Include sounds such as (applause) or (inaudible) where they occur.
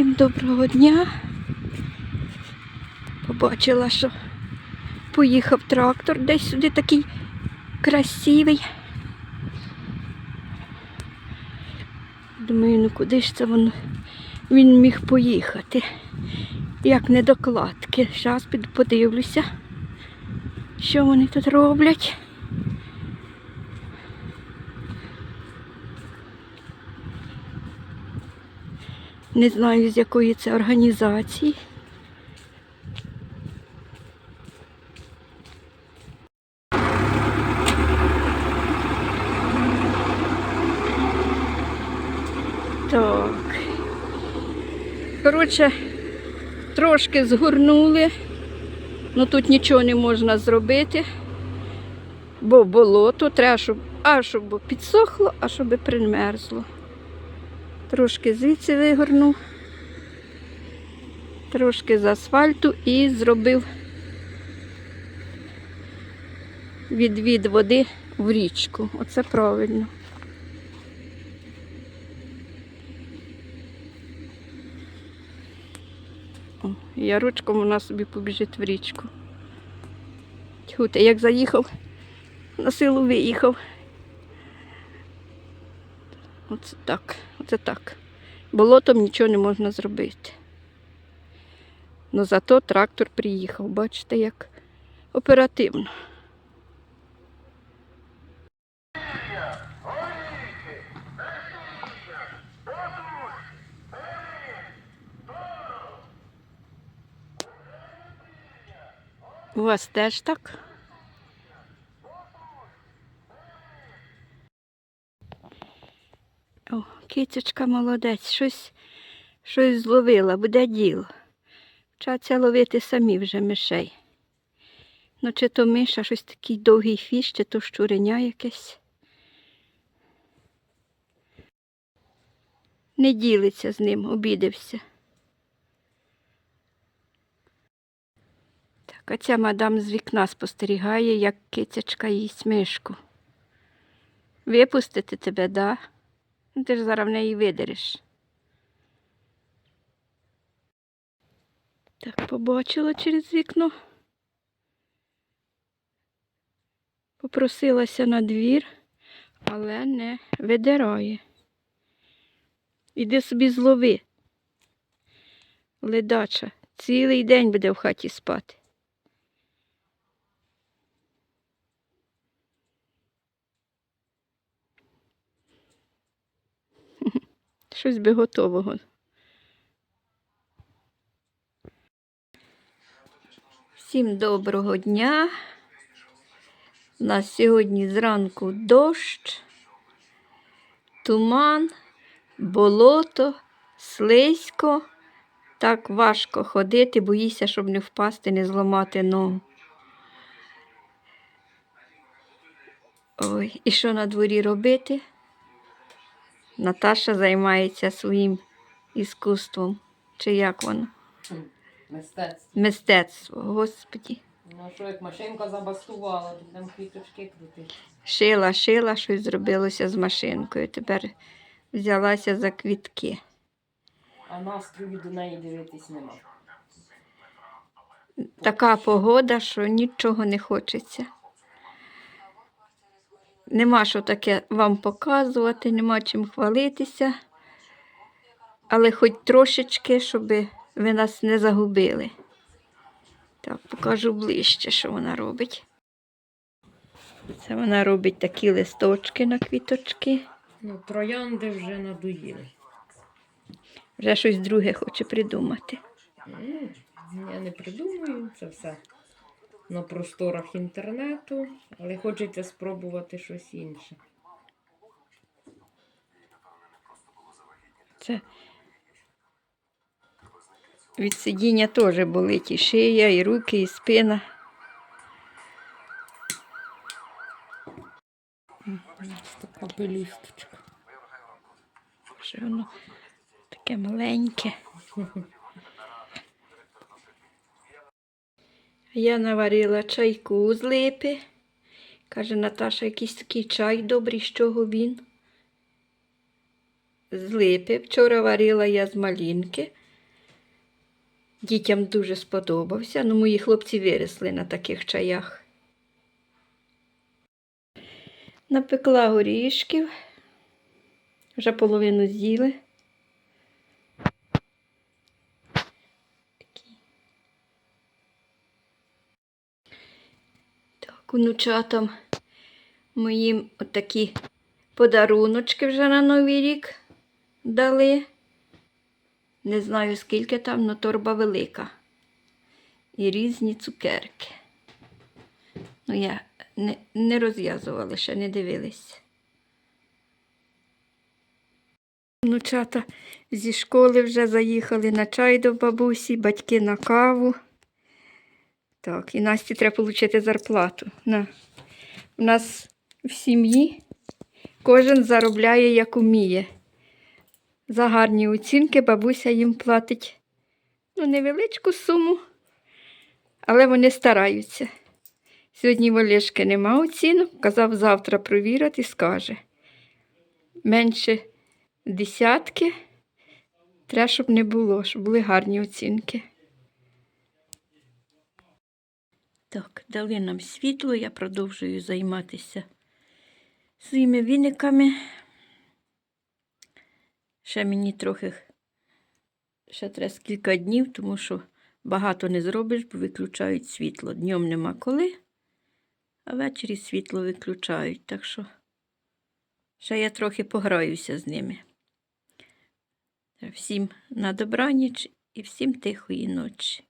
Всім доброго дня. Побачила, що поїхав трактор десь сюди такий красивий. Думаю, ну куди ж це воно він міг поїхати? Як не докладки. Зараз подивлюся, що вони тут роблять. Не знаю, з якої це організації. Так. Коротше, трошки згорнули, але тут нічого не можна зробити, бо болото треба, щоб а щоб підсохло, а щоб примерзло. Трошки звідси вигорнув, трошки з асфальту і зробив відвід води в річку. Оце правильно. Я ручком вона собі побіжить в річку. Тьху, як заїхав, на силу виїхав. Оце так, оце так. Болотом нічого не можна зробити. Ну зато трактор приїхав, бачите, як оперативно. У вас теж так? О, кицечка молодець, щось, щось зловила, буде діло. Вчаться ловити самі вже мишей. Ну, чи то миша, щось такий довгий фіш, чи то щуреня якесь. Не ділиться з ним, обідався. Так, а ця мадам з вікна спостерігає, як кицячка їсть мишку. Випустити тебе, да? Ну, Ти ж зараз в неї видереш. Так, побачила через вікно. Попросилася на двір, але не видирає. Іди собі злови. Ледача. Цілий день буде в хаті спати. Щось би готового. Всім доброго дня. У нас сьогодні зранку дощ, туман, болото, слизько. Так важко ходити, боїся, щоб не впасти, не зламати ногу. Ой, і що на дворі робити? Наташа займається своїм іскусством. Чи як воно? Мистецтво. Мистецтво, господі. Ну що, як машинка забастувала, то там квіточки крутить. Шила, шила, щось зробилося з машинкою. Тепер взялася за квітки. А настрою до неї дивитись нема. Така погода, що нічого не хочеться. Нема що таке вам показувати, нема чим хвалитися. Але хоч трошечки, щоб ви нас не загубили. Так, покажу ближче, що вона робить. Це вона робить такі листочки на квіточки. Ну, троянди вже надоїли. Вже щось друге хоче придумати. Я не придумую це все на просторах інтернету, але хочеться спробувати щось інше. Це від сидіння теж болить і шия, і руки, і спина. Ось така пелюсточка. Що воно таке маленьке. (laughs) Я наварила чайку з липи. Каже Наташа, якийсь такий чай добрий, з чого він? З липи. Вчора варила я з малинки. Дітям дуже сподобався. Ну, мої хлопці виросли на таких чаях. Напекла горішків. Вже половину з'їли. Такі. Так, онучатам моїм отакі подаруночки вже на Новий рік дали. Не знаю, скільки там, але торба велика. І різні цукерки. Ну, я не, не розв'язувала, ще не дивилась. Внучата зі школи вже заїхали на чай до бабусі, батьки на каву. Так, і Насті треба отримати зарплату. На. У нас в сім'ї кожен заробляє, як уміє. За гарні оцінки бабуся їм платить ну, невеличку суму, але вони стараються. Сьогодні в Олешки нема оцінок, казав завтра провірити скаже. Менше десятки, треба, щоб не було, щоб були гарні оцінки. Так, дали нам світло, я продовжую займатися своїми віниками. Ще мені трохи ще треба кілька днів, тому що багато не зробиш, бо виключають світло. Днем нема коли, а ввечері світло виключають. Так що ще я трохи пограюся з ними. Всім на добраніч і всім тихої ночі.